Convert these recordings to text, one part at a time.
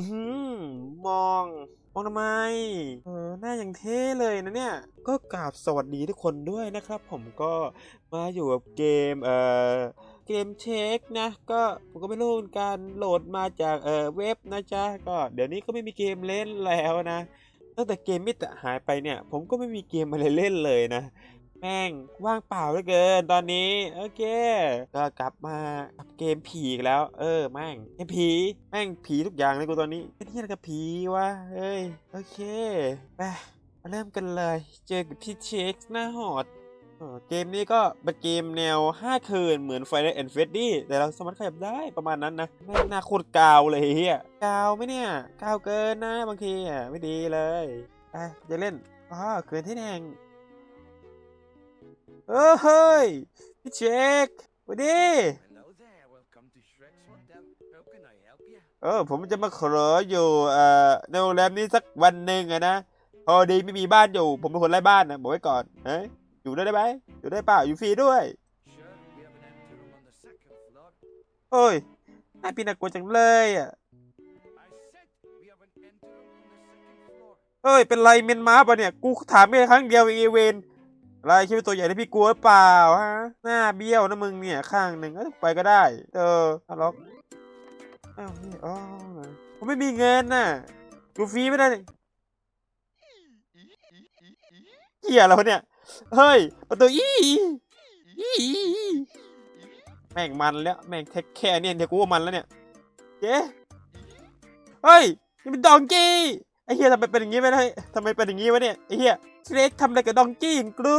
อื้อหือมองมองทำไม เออ หน้าอย่างเท่เลยนะเนี่ย ก็กราบสวัสดีทุกคนด้วยนะครับ ผมก็มาอยู่กับเกม เอ่อ เกมเช็คนะ ก็ผมก็ไม่รู้เหมือนการโหลดมาจาก เอ่อ เว็บนะจ๊ะ ก็เดี๋ยวนี้ก็ไม่มีเกมเล่นแล้วนะ ตั้งแต่เกมมิตรหายไปเนี่ย ผมก็ไม่มีเกมอะไรเล่นเลยนะ แม่งว่างเปล่าเหลือเกินตอนนี้ โอเค ก็กลับมากับเกมผีอีกแล้ว เออแม่งเกมผีแม่งผีทุกอย่างเลยกูตอนนี้เป็นที่อะไรกับผีวะเฮ้ยโอเคไปมาเริ่มกันเลย เจอกับพี่เช็คหน้าหอดเกมนี้ก็เป็นเกมแนว 5 คืนเหมือน Final and Freddy แต่เราสามารถขยับได้ประมาณนั้นนะแม่งน้าโคตรกาวเลยเฮียกาวไหมเนี่ย กาวเกินนะบางทีอะไม่ดีเลยไปจะเล่นอ๋อเกินที่แดง เออเฮ้ยพี่เช็คสวัสดีเออผมจะมาขออยู่เอ่อในโรงแรมนี้สักวันหนึ่งอะนะพอดีไม่มีบ้านอยู่ ผมเป็นคนไร้บ้านนะบอกไว้ก่อนเอ้ยอยู่ได้ไหมอยู่ได้เปล่าอยู่ฟรีด้วย Sure, we have an empty room on the second floor. โอ้ยน่าพี่น่ากลัวจังเลยอะเอ้ยเป็นไรเมียนมาปะเนี่ย กูถามแค่ครั้งเดียวเองไอ้เวน อะไรคิดว่าตัวใหญ่ที่พี่กลัวหรือเปล่าฮะ หน้าเบี้ยวนะมึงเนี่ยข้างหนึ่งเอ้ยไปก็ได้ เออเอาล็อกอ้าวนี่อ๋อผมไม่มีเงินน่ะกูฟรีไม่ได้เหี้ยอะไรวะเนี่ย เฮ้ย ประตูอีอีแม่งมันแล้ว แม่งแค่แค่เนี่ยเดี๋ยวกูว่ามันแล้วเนี่ยเจ๊เฮ้ยนี่เป็นดองกี้ เฮียทำไมเป็นอย่างงี้ไปได้ทำไมเป็นอย่างงี้วะเนี่ยไอ้เฮียสเทรคทำอะไรกับดองกี้ของกลู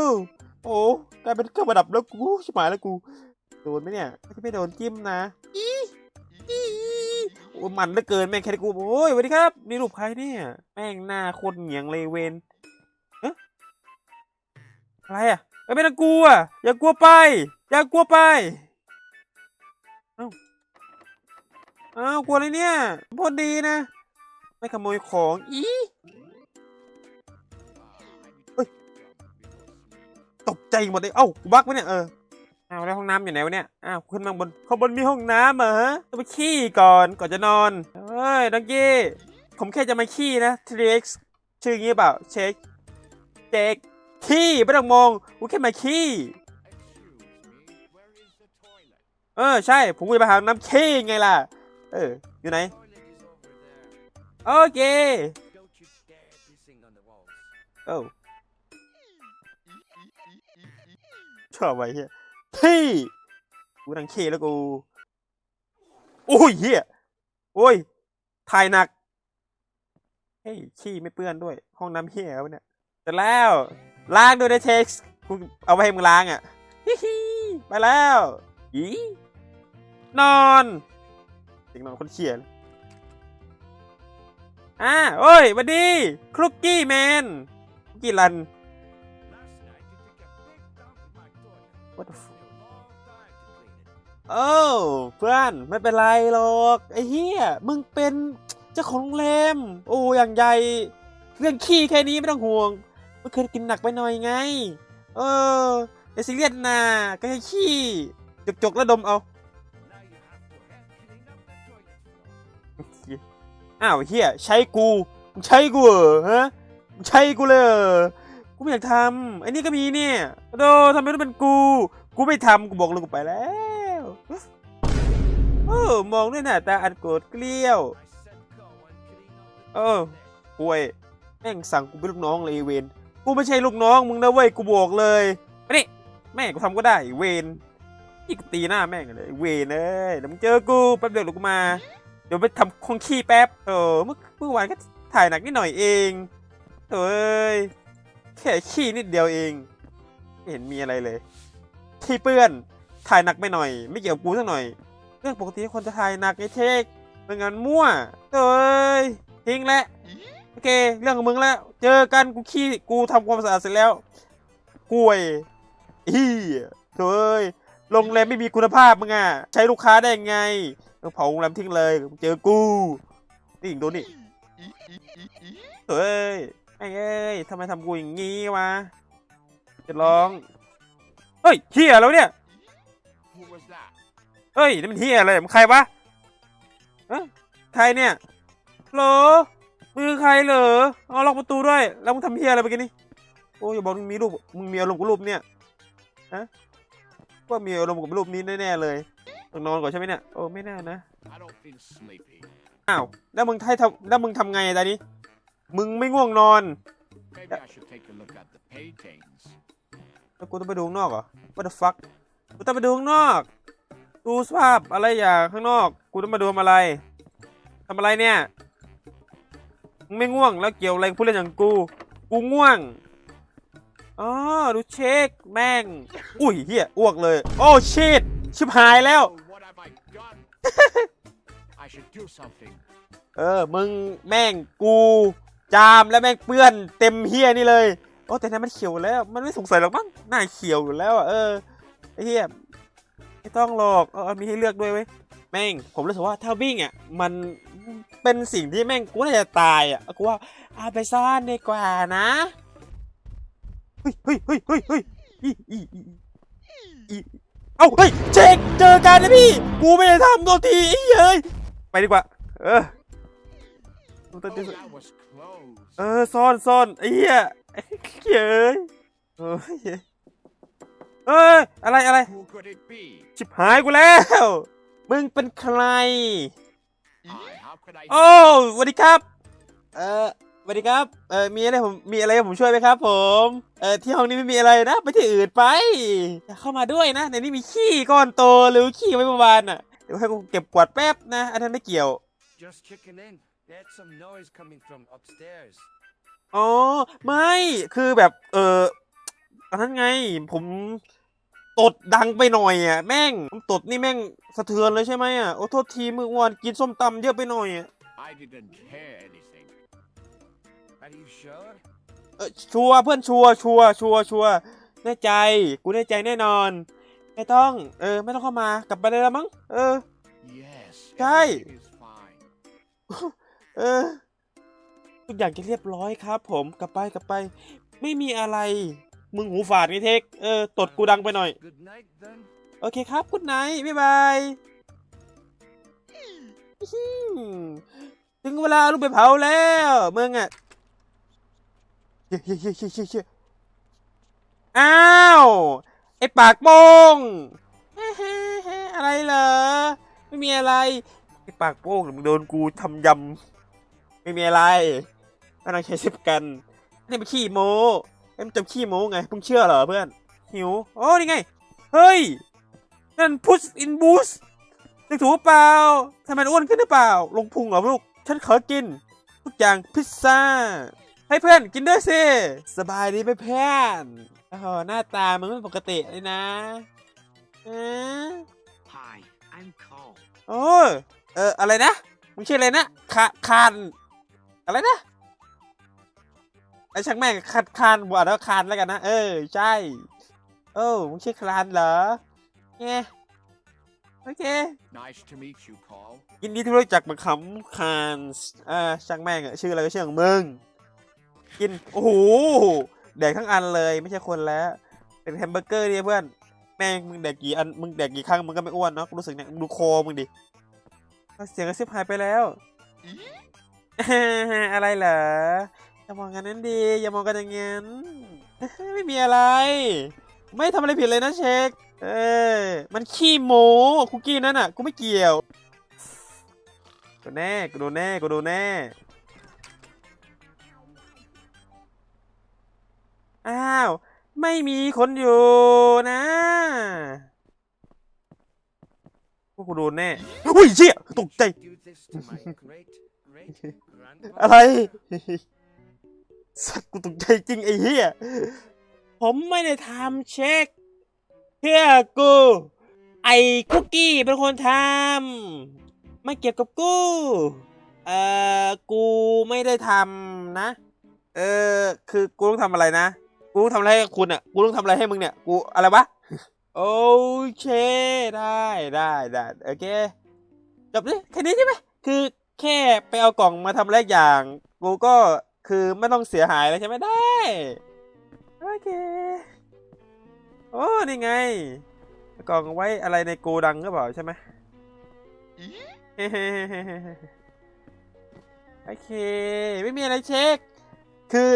โอ้กลายเป็นเครื่องประดับแล้วกูชิบหายแล้วกูโดนไหมเนี่ยไม่ไม่โดนจิ้มนะอีอีโอ้มันเหลือเกินแม่งแค่กูโอ้ยสวัสดีครับ นี่รูปใครเนี่ยแม่งหน้าโคตรเหนียงเลยเวนเอ๊ะอะไรอะไม่ไม่ต้องกลัวอย่ากลัวไป อย่ากลัวไปเอ้าเอ้ากลัวอะไรเนี่ยพอดีนะ ไม่ขโมยของอีเฮ้ยตกใจหมดเลยเอ้ากูบักไหมเนี่ยเอออ้าวแล้วห้องน้ำอยู่ไหนวะเนี่ยอ้าวขึ้นมาบนข้างบนมีห้องน้ำเหรอฮะต้องไปขี้ก่อนก่อนจะนอนเฮ้ยดังกี้ผมแค่จะมาขี้นะทีเอ็กซ์ชื่องี้เปล่าเช็คเช็คขี้ไม่ต้องมองกูแค่มาขี้ Excuse me, where is the toilet? เออใช่ผมก็จะไปหาน้ำขี้ไงล่ะ เอออยู่ไหน โอเค Don't you dare pissing on the walls. โอ้ชอบไว้เฮียพี่กูนังเคแล้วกูโอ้ยเฮียโอ้ยถ่ายหนักเฮ้ยขี้ไม่เปื้อนด้วย ห้องน้ำเฮียวะเนี่ยเสร็จแล้วล้างด้วยนะเช็คกูเอาไว้ให้มึงล้างอะฮิฮิไปแล้วอีนอนเสียงนอนคนเขียน อ่าโอ้ยวันดีครุกกี้แมนกกี้รัน What the f- Took a long time to clean it. โอ้เพื่อนไม่เป็นไรหรอกไอ้เหี้ยมึงเป็นเจ้าของโรงแรมโอ้อย่างใหญ่ เรื่องขี้แค่นี้ไม่ต้องห่วงเมื่อคืนกินหนักไปหน่อยไง เออไอซีเรียสนะก็แค่ขี้จกๆแล้วดมเอา อ้าวเฮียใช้กูมึงใช้กูเหรอฮะมึงใช้กูเลยกูไม่อยากทำไอ้นี่ก็มีเนี่ยโดทำไมต้องเป็นกู กูไม่ทำกูบอกเลยกูไปแล้วโอ้มองด้วยหน้าตาอันโกรธเกลี้ยว I said go and clean up the Oh. toilet. ป่วยแม่งสั่งกูเป็นลูกน้องเลยเวนกูไม่ใช่ลูกน้องมึงนะเว้ยกูบอกเลยมานี่แม่งกูทำก็ได้เวนนี่กูตีหน้าแม่งเลยไอ้เวนเอ้ยเดี๋ยวมึงเจอกูแป๊บเดียวเดี๋ยวกูมา ดี๋ยวไปทำคงขี้แป๊บเออเมื่อเมื่อวานก็ถ่ายหนักนิดหน่อยเองเอ้ยแค่ขี้นิดเดียวเองไม่เห็นมีอะไรเลยขี้เปื้อนถ่ายหนักไปหน่อย ไม่เกี่ยวกูสักหน่อย เรื่องปกติคนจะถ่ายหนักไอ้เทคเป็นงานมั่วเอ้ยทิ้งแล้วโอเค เรื่องของมึงแล้ว เจอกันกูขี้กูทำความสะอาดเสร็จแล้วห่วยอีเฮ้ยโรงแรมไม่มีคุณภาพมึงอะใช้ลูกค้าได้ไง ต้องเผาโรงแรมทิ้งเลย เจอกูนี่อีกโดนนี่เฮ้ยไอ้เอ้ยทำไมทำกูอย่างงี้วะจะร้องเฮ้ยเฮียแล้วเนี่ยเฮ้ยนี่มันเฮียอะไรมันใครวะเอ้ยใครเนี่ยเหรอมือใครเหรอเอาล็อกประตูด้วย แล้วมึงทำเฮียอะไรเมื่อกี้นี่โอ้ยอย่าบอกมึงมีรูปมึงมีอารมณ์กับรูปเนี่ยฮะว่ามีอารมณ์กับรูปนี้แน่ๆเลย ต้องนอนก่อนใช่ไหมเนี่ยโอ้ไม่น่านะ I don't feel sleepy. อ้าว แล้วมึงให้ทำแล้วมึงทำไงตอนนี้ มึงไม่ง่วงนอน Maybe I should take a look at the paintings. แล้วกูต้องไปดูข้างนอกเหรอ What the fuck กูต้องไปดูข้างนอก ดูสภาพอะไรอย่างข้างนอก กูต้องมาดูทำอะไรทำอะไรเนี่ย มึงไม่ง่วงแล้วเกี่ยวอะไรกับผู้เล่นอย่างกู กูง่วงอ๋อดูเช็คแม่ง อุ้ยเฮียอ้วกเลย โอ้ชิต ชิบหายแล้ว Oh, what have I done? I should do something. เออ มึงแม่งกูจามแล้วแม่งเปื้อนเต็มเฮียนี่เลย โอ้แต่นั้นมันเขียวแล้ว มันไม่สงสัยหรอกมั้งหน้าเขียวอยู่แล้วอะเออไอ้เฮียไม่ต้องหรอกเออมีให้เลือกด้วยเว้ยแม่งผมรู้สึกว่าถ้าวิ่งอะมันเป็นสิ่งที่แม่งกูน่าจะตายอะกูว่าเอาไปซ่อนดีกว่านะเฮ้ยเฮ้ยเฮ้ยเฮ้ยเฮ้ยอีอีอีอี เอ้าเฮ้ยเช็คเจอกันนะพี่กูไม่ได้ทำตัวทีไอ้เฮ้ยไปดีกว่า เออ Oh, that was close. เออซ่อนซ่อนไอ้เหี้ยไอ้เย้ยเฮ้ยเอ้ยอะไรอะไร Who could it be? ชิบหายกูแล้ว มึงเป็นใคร I, how could I? โอ้สวัสดีครับ เออ สวัสดีครับ เออมีอะไรผม มีอะไรให้ผมช่วยไหมครับ ผม เออที่ห้องนี้ไม่มีอะไรนะ ไปที่อื่นไปอย่าเข้ามาด้วยนะ ในนี้มีขี้ก้อนโตหรือขี้ไว้เมื่อวานอะ เดี๋ยวให้กูเก็บกวาดแป๊บนะ อันนั้นไม่เกี่ยว Just checking in. There's some noise coming from upstairs. อ๋อ ไม่ คือแบบ เอออันนั้นไง ผมตดดังไปหน่อยอะ แม่งผมตดนี่แม่งสะเทือนเลยใช่ไหมอะ โอ้โทษทีมือวานกินส้มตำเยอะไปหน่อยอะ I didn't hear anything. Are you sure? เออชัวร์เพื่อนชัวร์ชัวร์ชัวร์ชัวร์แน่ใจ กูแน่ใจแน่นอน ไม่ต้อง เออ ไม่ต้องเข้ามากลับไปเลยละมั้งเออ Yes. Guy. everything is fine. เออทุกอย่างจะเรียบร้อยครับ ผมกลับไปกลับไป ไม่มีอะไร มึงหูฝาดไงเทคเออตดกูดังไปหน่อย Good night then. โอเคครับคุณไนท์บ๊ายบายอื้อหือถึงเวลาลูกไปเผาแล้วมึงอะ เฮ้ยเฮ้ยเฮ้ยเฮ้ยเฮ้ยอ้าว ไอปากโป้งอะไรเหรอ ไม่มีอะไร ไอปากโป้งมึงโดนกูทำยำ ไม่มีอะไรไม่ต้องใช้เซฟกัน นี่มันขี้โม้ไอ้มันจะขี้โม้ไงมึงเชื่อเหรอเพื่อน หิว โอ้นี่ไง เฮ้ย นั่นพุชอินบูสนึกถูกเปล่าทำไมอ้วนขึ้นหรือเปล่า ลงพุงเหรอลูก ฉันขอกิน ทุกอย่างพิซซ่า ให้เพื่อนกินด้วยสิ สบายดีไหมเพื่อนโอ้โหหน้าตามึงไม่ปกติเลยนะเออ Hi, I'm Cole. โอ้ยเอออะไรนะมึงชื่ออะไรนะคาคานอะไรนะไอช่างแม่งคานคานบวชแล้วคานแล้วกันนะเออใช่โอ้มึงชื่อคลานเหรอเงี้ยโอเค Nice to meet you, Carl. ยินดีที่รู้จักบังคำคานอ่าช่างแม่งอะชื่ออะไรก็ชื่อของมึง กิน โอ้โหแดกทั้งอันเลยไม่ใช่คนแล้วเป็นแฮมเบอร์เกอร์เนี่ยเพื่อนแม่งมึงแดกกี่อันมึงแดกกี่ครั้งมึงก็ไม่อ้วนเนาะรู้สึกเนี่ยดูคอมึงดิเสียงกระซิบหายไปแล้วอะไรเหรออย่ามองกันนั้นดีอย่ามองกันอย่างนั้นไม่มีอะไร ไม่ทำอะไรผิดเลยนะเช็คเออมันขี้โมคุกกี้นั่นอะกูไม่เกี่ยวกูแน่กูโดนแน่กูโดนแน่ อ้าว ไม่มีคนอยู่นะพวกกูโดนแน่ อุ้ยเชี่ยตกใจ อะไร สัตว์กูตกใจจริงไอ้เหี้ย ผมไม่ได้ทำเช็คเพื่อกู ไอ้คุกกี้เป็นคนทำไม่เกี่ยวกับกู เอ่อ กูไม่ได้ทำนะ เออ คือกูต้องทำอะไรนะ กูต้องทำอะไรให้คุณอะ กูต้องทำอะไรให้มึงเนี่ย กูอะไรวะ โอเค ได้ได้ได้โอเค จบเลยแค่นี้ใช่ไหม คือแค่ไปเอากล่องมาทำแรกอย่าง กูก็คือไม่ต้องเสียหายเลยใช่ไหมได้ โอเค โอ้ นี่ไง กล่องไว้อะไรในโกดังก็เปล่าใช่ไหมเฮ้โอเค ไม่มีอะไรเช็ค คือ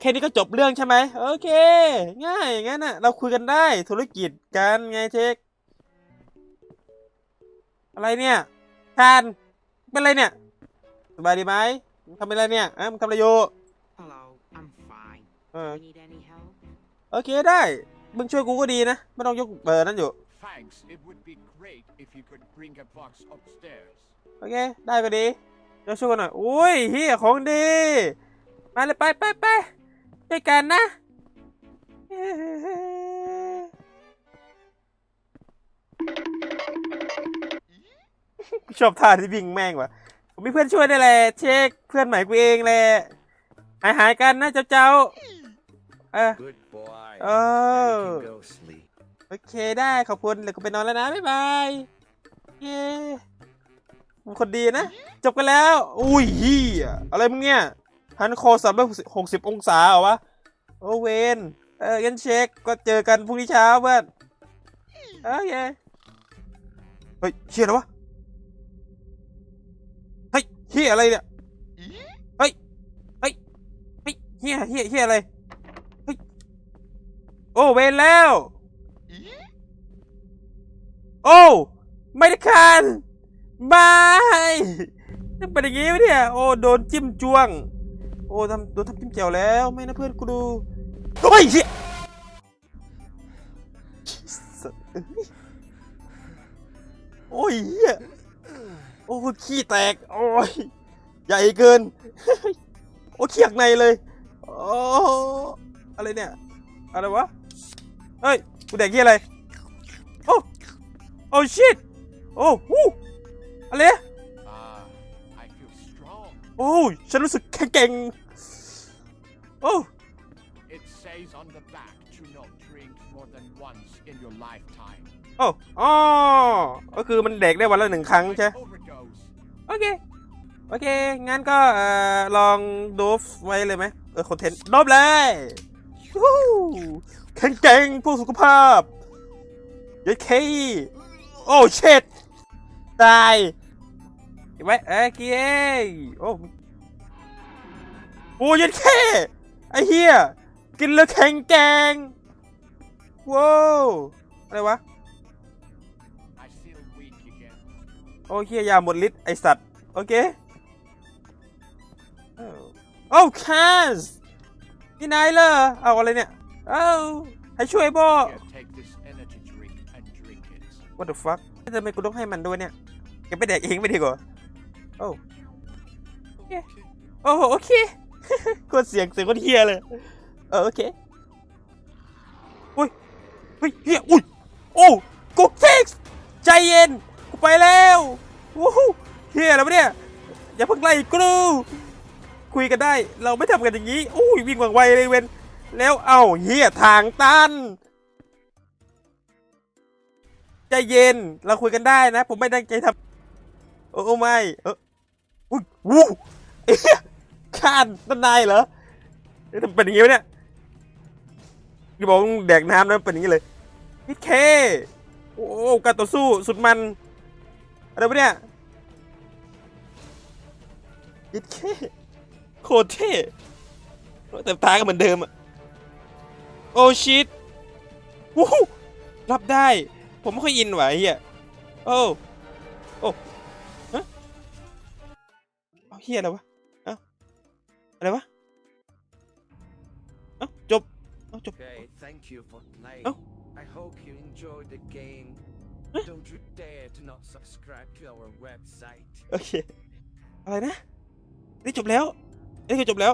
แค่นี้ก็จบเรื่องใช่ไหมโอเค ง่ายงั้นน่ะ เราคุยกันได้ธุรกิจกันไงเช็ค อะไรเนี่ยคานเป็นอะไรเนี่ยสบายดีไหมมึงทำอะไรเนี่ยอะมึงทำอะไรอยู่ Hello, I'm fine. เออ Need any help? โอเคได้ มึงช่วยกูก็ดีนะ ไม่ต้องยกเบอร์นั่นอยู่ Thanks. It would be great if you could bring a box upstairs. โอเค ได้ก็ดีเดี๋ยวช่วยกันหน่อย อุ้ยเฮียของดี มาเลยไปไปไป ด้วยกันนะ ชอบท่าที่วิ่งแม่งว่ะผมมีเพื่อนช่วยได้แหละเช็คเพื่อนใหม่กูเองแหละหายหายๆกันนะเจ้าเจ้าเออ Good boy. Oh. Now you can go sleep. โอเคได้ขอบคุณเดี๋ยวกูไปนอนแล้วนะ บ๊ายบาย เย้มึงคนดีนะ จบกันแล้ว อุ้ยเฮียอะไรมึงเนี่ย ฮันโคสามร้อยหกสิบองศาเหรอวะ โอเวนเอองั้นเช็คก็เจอกันพรุ่งนี้เช้าเพื่อนโอเคเฮ้ยเฮียอะไรวะเฮ้ยเฮียอะไรเนี่ยเฮ้ยเฮ้ยเฮ้ยเฮียเฮียเฮียอะไรเฮ้ยโอ้เวนแล้ว โอ้ไม่ได้คานบายนี่เป็นอย่างงี้ไหมเนี่ย โอ้ โดนจิ้มจ้วง โอ้ทำโดนทำจิ้มแจ่วแล้วไม่นะเพื่อนกูดูโอ้ยเหี้ยสัตว์เอ้ยโอ้ยเหี้ยโอ้ขี้แตก โอ้ย ใหญ่เกิน โอ้เขียกในเลยโอ้อะไรเนี่ย อะไรวะ เฮ้ย กูแดกเหี้ยอะไร โอ้ โอ้ชิตโอ้วู้อะไรเนี่ย Ah, I feel strong. โอ้ ฉันรู้สึกแข็งเก่ง โอ้ It says on the back to not drink more than once in your lifetime. โอ้อ๋อก็คือมันเด็กได้วันละหนึ่งครั้งใช่ Like Overdose. โอเค โอเค งั้นก็เอ่อลองโดฟไว้เลยไหมเออคอนเทนต์โดฟเลยวู้แข็งเก่งผู้สุขภาพเยัดเค โอ้เช็ดตายเก็บไว้เอ้ยเก้โอ้โอ้ยัดเค ไอ้เหี้ยกินแล้วแข็งแกร่งว้าวอะไรวะ โอเคยาหมดฤทธิ์ไอสัตว์ โอเค โอ้แคสนี่นายเหรอเอาอะไรเนี่ย เอาให้ช่วยบ่ Here, take this energy drink and drink it. what the fuck ทำไมกูต้องให้มันด้วยเนี่ยเก็บไปแดกเองไม่ดีกว่าโอ้โอเค โคกดเสียงเสียงคนเฮียเลย เออโอเคอุ้ยเฮ้ยเฮียอุ้ยโอ้กุ๊กฟิกซ์ใจเย็นกูไปแล้ววู้ฮู้เฮียแล้วเนี่ยอย่าเพิ่งไล่กูคุยกันได้ เราไม่ทำกันอย่างนี้อุ้ยวิ่งวังไวเลยเว้นแล้วเอ้าเฮียทางตันใจเย็นเราคุยกันได้นะ ผมไม่ตั้งใจทำโอ้โอ้ไม่เอออุ้ยวู้เอ๊ะ ข้านต้นนายเหรอเอ๊ะทำเป็นอย่างงี้วะเนี่ยที่บอกแดกน้ำแล้วเป็นอย่างงี้เลยพี่เค โอ้การต่อสู้สุดมัน อะไรวะเนี่ยยิดเคโคตรเท่แต่ตาก็เหมือนเดิมอะโอ้ชิตวู้ฮู้รับได้ ผมไม่ค่อยอินไหวเฮียโอ้ โอ้ฮะเฮียอะไรวะ อะไรวะเอ้าจบเอ้าจบ Okay, thank you for playing. Oh. I hope you enjoyed the game. Huh? Don't you dare to not subscribe to our website. โอเค อะไรนะ นี่จบแล้ว นี่คือจบแล้ว